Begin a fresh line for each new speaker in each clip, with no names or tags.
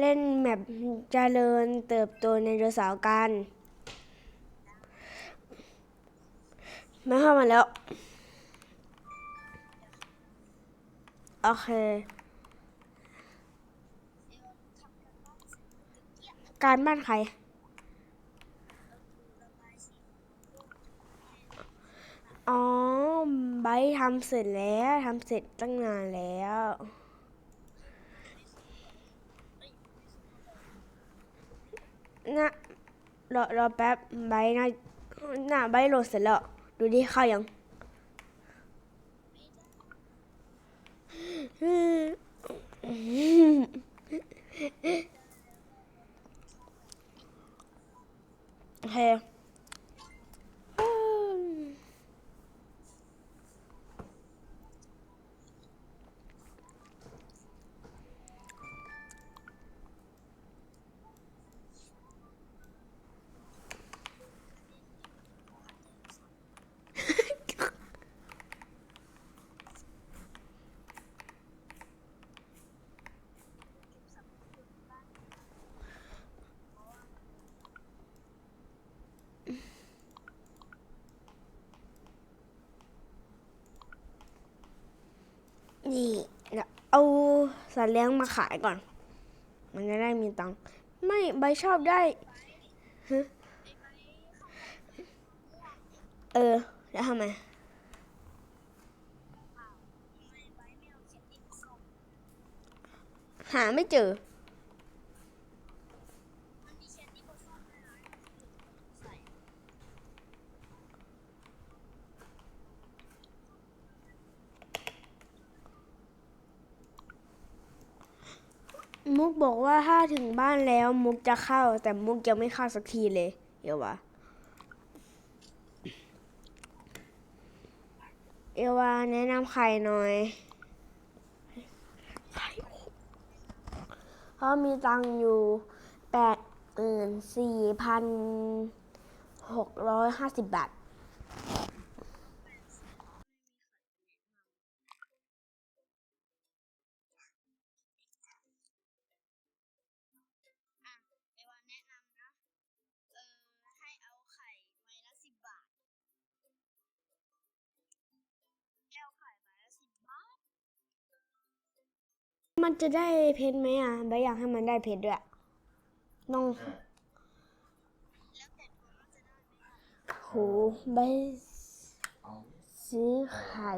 เล่นแมปเจริญเติบโตในเรือสาวกันมาเข้ามาแล้ว โอเค การบ้านใคร อ๋อไบทำเสร็จแล้ว ทำเสร็จตั้งนานแล้ว น่ารอรอแป๊บไบร์ทน่าน่าไบร์ทโหลดเสร็จแล้ว ดูดิเข้ายัง โอเคอืม นี่เอาสัตว์เลี้ยงมาขายก่อน มันจะได้มีตังค์ไม่ใบชอบได้เออ แล้วทำไมหาไม่เจอ มุกบอกว่าถ้าถึงบ้านแล้วมุกจะเข้า แต่มุกยังไม่เข้าสักทีเลยเอวาเอวาแนะนำใครหน่อยเพราะมีตังอยู่แปดหมื่นสี่พันหกร้อยห้าสิบบาท
มั
นจะได้เพชรไหมอะใบอยากให้มันได้เพชรด้วยน้องโหใบซื้อไข่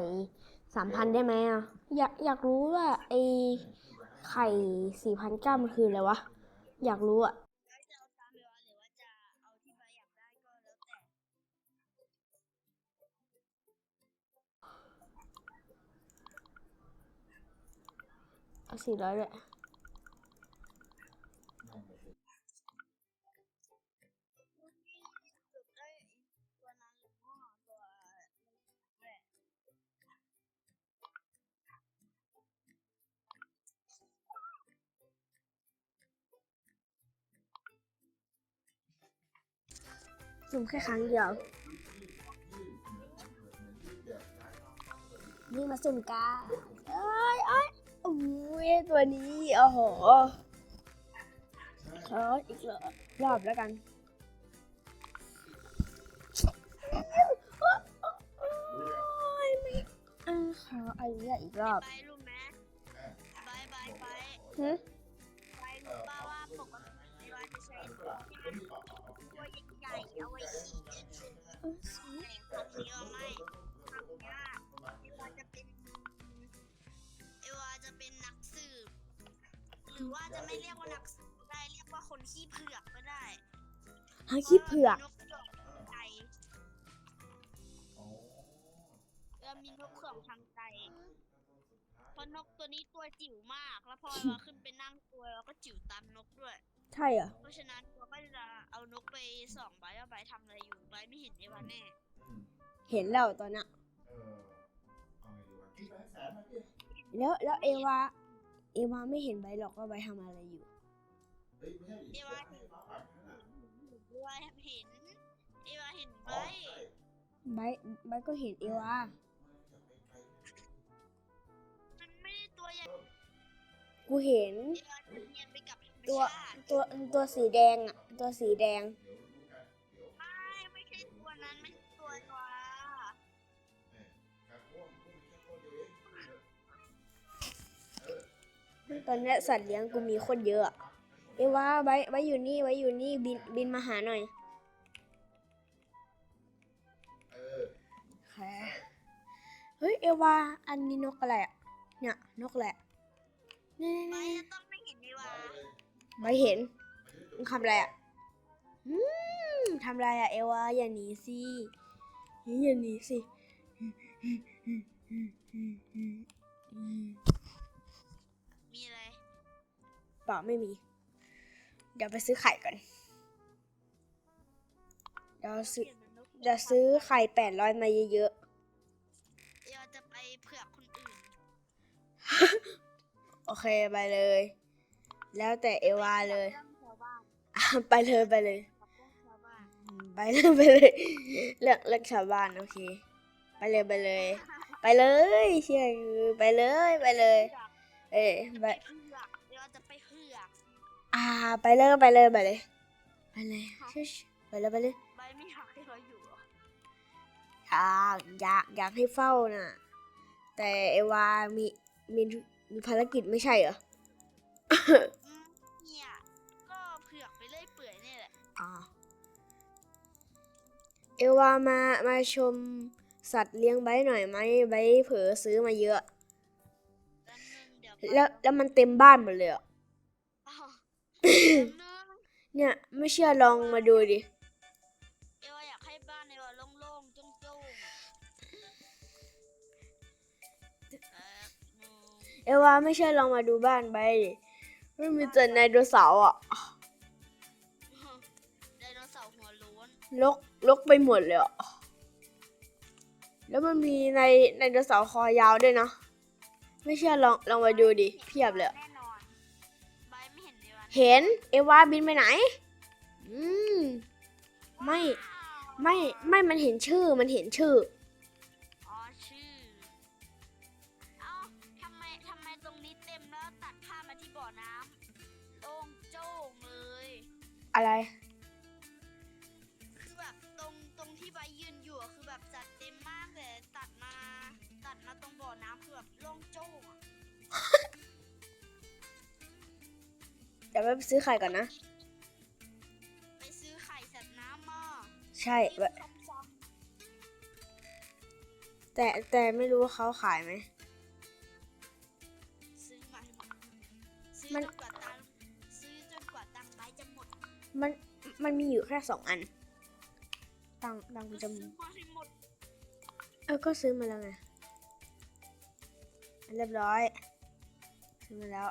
สามพันได้ไหมอะ อยากอยากรู้ว่าไอไข่สี่พันเก้ามันคืออะไรวะ อยากรู้อะ สี่ร้อยด้วย
จุดได้ตัวนั้นหรือว่าตัวแหละ
สุ่มแค่ครั้งเดียว นี่มาสุ่มกา ตัวนี้ โอ้โหขออีกรอบรอบแล้วกันโอ้ยไม่อะขออันนี้อีกรอบ
ใบรู้ไหมใบใบใบ
ฮึ
ใบรู้ป่าว่าปกติไอวานจะใช้ตัวที่มันตัวใหญ่ๆเอาไว้ฉีดเด็กคนเดียวไม่ หรือว่าจะไม่เรียกว่านักสืบก็ได้เรียกว่าคนขี้เผือกก็ได้
ฮาขี้เผือก
นกเผือกใจเออมีนกเผือกทางใจเพราะนกตัวนี้ตัวจิ๋วมาก แล้วพอเราขึ้นไปนั่งตัวเราก็จิ๋วตามนกด้วย
ใช่เหรอ
เพราะฉะนั้นเราก็จะเอานกไปส่องใบว่าใบทำอะไรอยู่ใบไม่เห็นในวันแน่
เห็นแล้วตอนน่ะ
เออเอาไงดีวะพี่ไปแสนมาดิ
แล้วแล้วเอวา เอวาไม่เห็นใบหรอกว่าใบทำอะไรอยู่
เฮ้ยไม่ใช่ดิ
เอวา
ให้
เห็น
ฟ้าผ่าแค่นั้นน่ะ
เอวาเห็นเอวาเห็นใบ
อ๋อใช่
ใบใบก็เห็นเอวา
มันไม่ได้ตัวใหญ่
กูเห็น
เอวาจะเนียนไปกับใบ
ตัวตัวตัวสีแดงอะตัวสีแดง
ไม่ ต
อนเนี้ยสัตว์เลี้ยงกูมีโคนเยอะอะเอวาไว้ไว้อยู่นี่ไว้อยู่นี่บินบินมาหาหน่อย
เออ
แค่เฮ้ยเอวาอันนี้นกอะไรอะเนี่ยนกแหละนี่
ไม่
นี่
จะต้องไม่เห็นดีวา
ไม่เห็นมึงทำอะไรอะอืมทำอะไรอะเอวาอย่าหนีสิอย่าหนีสิ
มีอะไร
เปล่าไม่มี เดี๋ยวไปซื้อไข่ก่อน เดี๋ยวซื้อ
เปลี่ยนเป็นนก
เดี๋ยวซื้อไข่แปดร้อยมาเยอะ
เดี๋ยวจะไปเผือกคนอื่น
ๆโอเคไปเลย แล้วแต่เอวาเลย
เรื่องชาวบ้าน
อะไปเลยไปเลย
กับเรื่องชาวบ้าน
อืมไปเลยไปเลย เลือกเลือกชาวบ้านโอเค ไปเลยไปเลย ไปเลยเชื่อคือไปเลยไปเลย เอ้ยไป
อ่า
ไปเลยไปเลยไปเลยไปเลยชิชไปเลยไปเลย
ใบไม่อยากให้เราอยู่หรอ
อยากอยากอยากให้เฝ้าน่ะ แต่เอวามีมีมีภารกิจไม่ใช่เหรอ
อืมเนี่ยก็เผือกไปเรื่อยเปื่อยนี่แหละ
อ๋อเอวามามาชมสัตว์เลี้ยงไบร์ทหน่อยไหมไบร์ทเผลอซื้อมาเยอะ
แป๊บนึงเดี๋ยว
แล้วแล้วมันเต็มบ้านหมดเลยอะ
อ้าวแป๊บนึง
เนี่ยไม่เชื่อลองมาดูดิ
เอวาอยากให้บ้านเอวาโล่งๆโจ้งๆ
เอวาไม่เชื่อลองมาดูบ้านไบร์ทดิไม่มีแต่ไดโนเสาร์อะ
ไดโนเสาร์หัวโล้น
ลกลกไปหมดเลยอะแล้วมันมีในไดโนเสาร์คอยาวด้วยนะ ไม่เชื่อลองลองมาดูดิเพียบเลย
เห็นเอวา
เห็นเอวาบินไปไหน อืม ไม่ ไม่ ไม่มันเห็นชื่อ มันเห็นชื่อ
อ๋อชื่อ เอ้าทำไมทำไมตรงนี้เต็มแล้วตัดข้ามาที่บ่อน้ำโล่งโจ้งเลย
อะไร ดี๋ยวไปซื้อไข่ก่อนนะ
ไปซื้อไข่สัตว์น้ำมา
ใช่
ที่
แบบ
ซ้ำ
แต่แต่ไม่รู้ว่าเขาขายไหม
ๆซื้อมาให้หมดซื้อ
มัน
จนกว่าตังค์ซื้อจนกว่าตังค์ใบจะหมด
มันมันมีอยู่แค่สองอัน ตังค์ตังค์กู
ก็
จะ
ซื้อมาให้หมด
เออก็ซื้อมาแล้วไงอันเรียบร้อย ซื้อมาแล้ว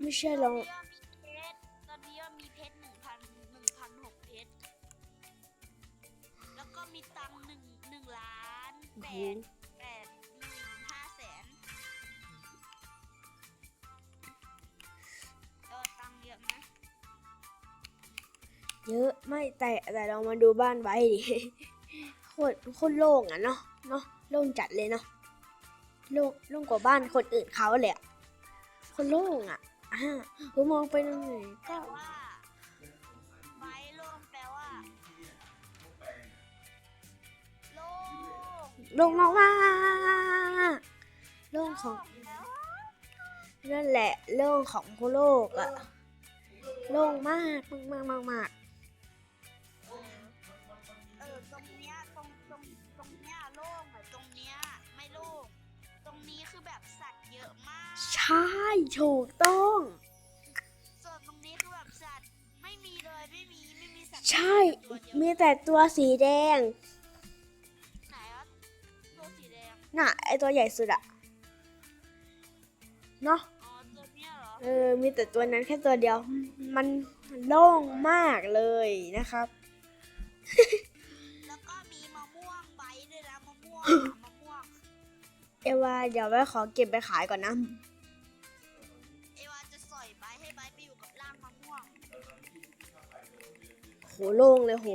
ไม่ใช่ลอง
ตอนนี้มีเพชรตอนนี้มีเพชรหนึ่งพันหนึ่งพันหกเพชร แล้วก็มีตังค์หนึ่งหนึ่งล้านแปดแปดหนึ่งห้าแสนเออตังค์เยอะไหม
เยอะไม่แต่แต่เรามาดูบ้านไว้ดิโคตรโคตรโล่งอะเนาะเนาะโล่งจัดเลยเนาะโล่งโล่งกว่าบ้านคนอื่นเขาเลยอะโคนโล่งอะอ่าเออมองไปตรงไหน
แปล
ก็
ว่าไม้โล่งแปลว่าโล่ง
โล่งมากมากๆโล่งของ
แล้ว
นั่นแหละโล่งของโลกอะโล่งมากมากมากมาก
เออตรงเนี้ยตรงตรงตรงเนี้ยโล่งแต่ตรงเนี้ยไม่โล่ง ตรงนี้คือแบบสัตว์เยอะมาก
ใช่ถูกต้อง
ส่วนตรงนี้คือแบบสัตว์ไม่มีเลยไม่มีไม่มีสัตว์
ใช่
ตัวเดียว
มีแต่ตัวสีแดง
ไหนวะตัวสีแดง
น่ะ ไอตัวใหญ่สุดอะเนาะ
อ๋อตัวเนี้ยเหรอ
เออ มีแต่ตัวนั้นแค่ตัวเดียว มันโล่งมากเลยนะครับ
แล้วก็มีมะม่วงใบด้วยนะมะม่วง มะม่วง
เอวาเดี๋ยวไว้ขอเก็บไปขายก่อนนะ
เอวาจะสอยไบให้ใบไปอยู่กับร่างมะม่วง
โหโล่งเลยโห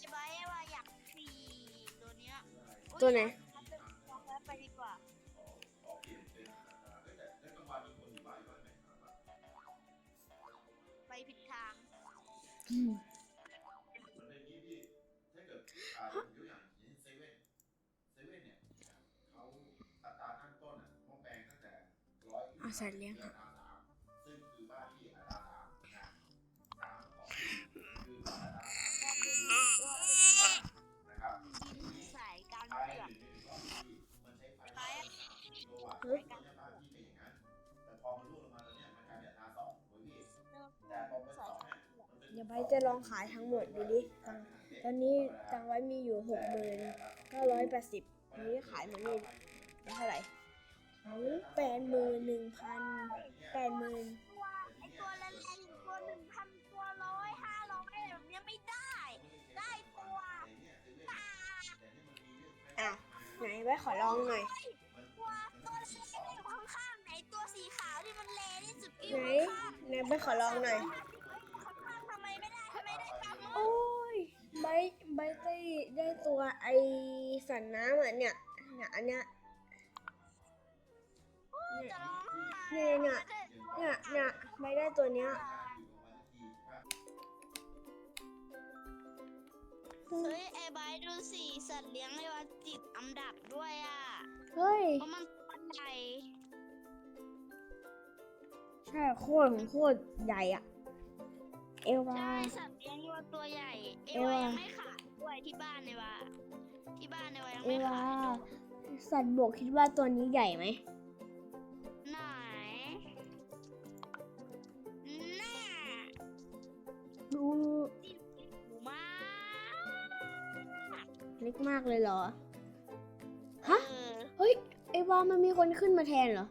จะไบ
เอวาอยากสีตัวเนี้ยตัวไหนไปดีกว่า ไปผิดทาง อย
เอาสัตว์เลี้ยง
ค่ะสา
ยการเลือ
งเดี๋
ยวไบจะลองขายทั้งหมดดูดิตังตอนนี้ตังไว้มีอยู่หกหมื่นเก้าร้อยแปดสิบนี้ขายมันนี่ได้เท่าไหร่ แปดหมื่นหนึ่งพันแปดหมื่น
ตัวไอตัวแรงๆตัวหนึ่งพันตัวร้อยห้าร้อยอะไรแบบเนี้ยไม่ได้ ได้ตัว
อะ ไหนไว้ขอลองหน่อย
ตัวตัวเล็กๆอยู่ข้างๆไหนตัวสีขาวที่มันเลที่สุดอ
ไหน
ยู่ข้าง
ไหนไว้ขอลองหน่อย
ๆข้างๆทำไมไม่ได้ทำไมได้กำมื
โอ้ยไบร์ทไบร์ทได้ได้ตัวไอสันน้ำอะเนี่ยเนี่ยอันเนี้ย
จะร้องไห้
เนี่ยเนี่ยเนี่ยเนี่ยไบร์ทได้ตัวเนี้ย
เฮ้ยไอ้ใบร์ทดูสิสัตว์เลี้ยงเลยว่าติดอันดับด้วยอะ
เฮ้ย
เพราะมันตัวใหญ่
ใช่โคตรโคตรใหญ่อะเอวา
ใช่สัตว์เลี้ยงวัวตัวใหญ่เอ
เอ
วา
วา
ยังไม่ขายด้วยที่บ้านในว่าที่บ้านในว่ายัง
เอ
ไม่
วา
ขายด้วย
สัตว์บกคิดว่าตัวนี้ใหญ่ไหม
หมูมาก
เล็กมากเลยเหรอ ฮะ
เออ
เฮ้ยเอวามันมีคนขึ้นมาแทนเหรอ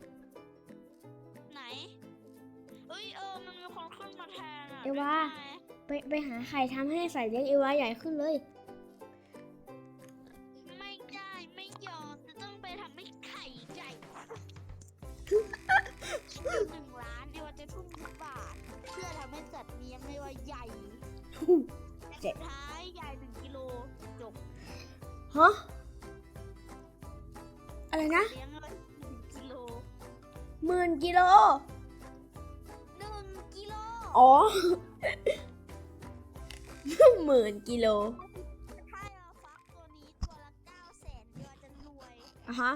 ไหนเอ้ยเออมันมีคนขึ้นมาแทนอะ
เอวา
ได้ไหม
ไปไปหาไข่ทำให้สัตว์เลี้ยงเอวาใหญ่ขึ้นเลย ฮะอะไรนะ
เลี้ยงเลยหนึ่งกิโล
หมื่นกิโล
หนึ่งกิโล
อ๋อหมื่นกิโล
ถ้าเราฟักตัวนี้ตัวละเก้าแสนเดียวจะรวย
อะฮะ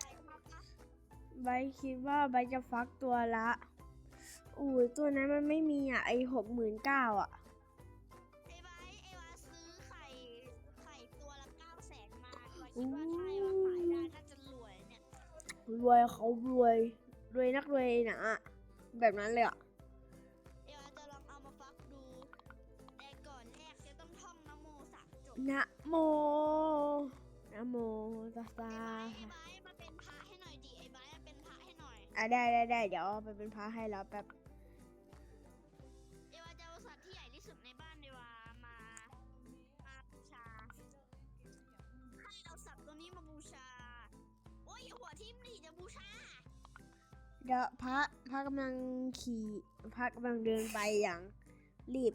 ใช่ไหมคะ
ใบคิดว่าใบจะฟักตัวละอู้ยตัวนั้นมันไม่มีอะไอหกหมื่นเก้าอะ
คิดว่าถ้าไอ้วาขายได้น่าจะรวยเนี่ย
รวยเขารวยรวยนักรวยหนาแบบนั้นเลยอะ
ไอ้วาจะลองเอามาฟักดูแต่ก่อนแรกจะต้องท่องนะโมสามจบ
นะโมนะโมตัสสะ
ไอ้ไว้ไอ้ไว้มาเป็นพระให้หน่อยดิไอ้ไว้มาเป็นพระให้หน่อย
อะได้ได้ได้เดี๋ยวเอาไปเป็นพระให้แล้วแป๊บ
สัตว์ตัวนี้มาบูชา โอ้ยอย่าหัวทิ่มดิจะบูชา
เดี๋ยวพระพระกำลังขี่พระกำลังเดินไปอย่างรีบ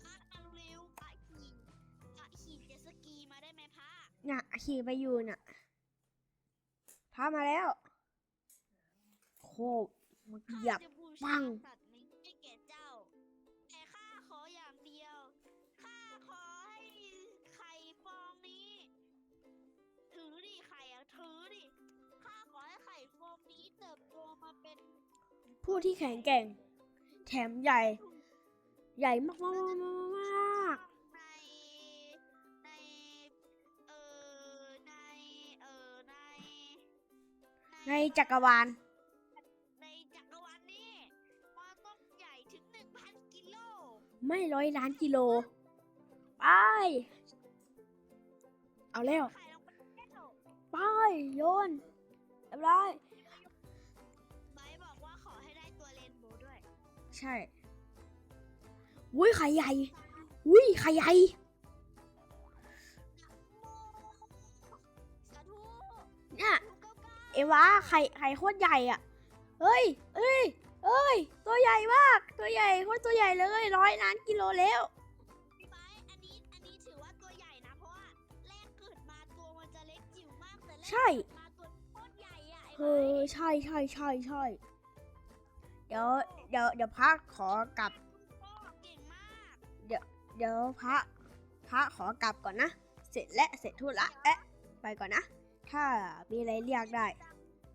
พระมาเร็วๆพระขี่พระขี่เจ็ตสกีมาได้ไหมพระ
น่ะขี่ไปอยู่น่ะพระมาแล้ว โคบเมื่อกี้
ข้า
อยาก
จะบู
ปั
ชางสัตว์ มาเป็น
ผู้ที่แข็งแกร่ง แถมใหญ่ ใหญ่มากมากมากมาก
ในในเออในเออใน
ในจักรวาล
ในจักรวาลนี้มันต้องใหญ่ถึงหนึ่งพันกิโล
ไม่ร้อยล้านกิโลไปเอาแล้ว
ไข่ลงไปแก้ว
ไปโยนเรียบร้อย
ใช่
อุ้ยไข่ใหญ่อุ้ยไข่ใหญ่
สาธุ
เนี่ย
ถูกเก้าเก้า
เอวาไข่ไข่โคตรใหญ่อะเฮ้ยเอ้ยเอ้ย ตัวใหญ่มาก ตัวใหญ่โคตรตัวใหญ่เลยร้อยล้านกิโลแล้ว
พี่ไบร์ทอันนี้ อันนี้ถือว่าตัวใหญ่นะ เพราะว่า
ใช่
มาตัวโคตรใหญ่อะไอ้
เออใช่ใช่ใช่ใช่ เดี๋ยวเดี๋ยวเดี๋ยวพระขอกลับ
พ่อเก่งมาก
เดี๋ยวพระพระขอกลับก่อนนะ เสร็จและเสร็จธุระเอ๊ะไปก่อนนะ ถ้ามีอะไรเรียกได้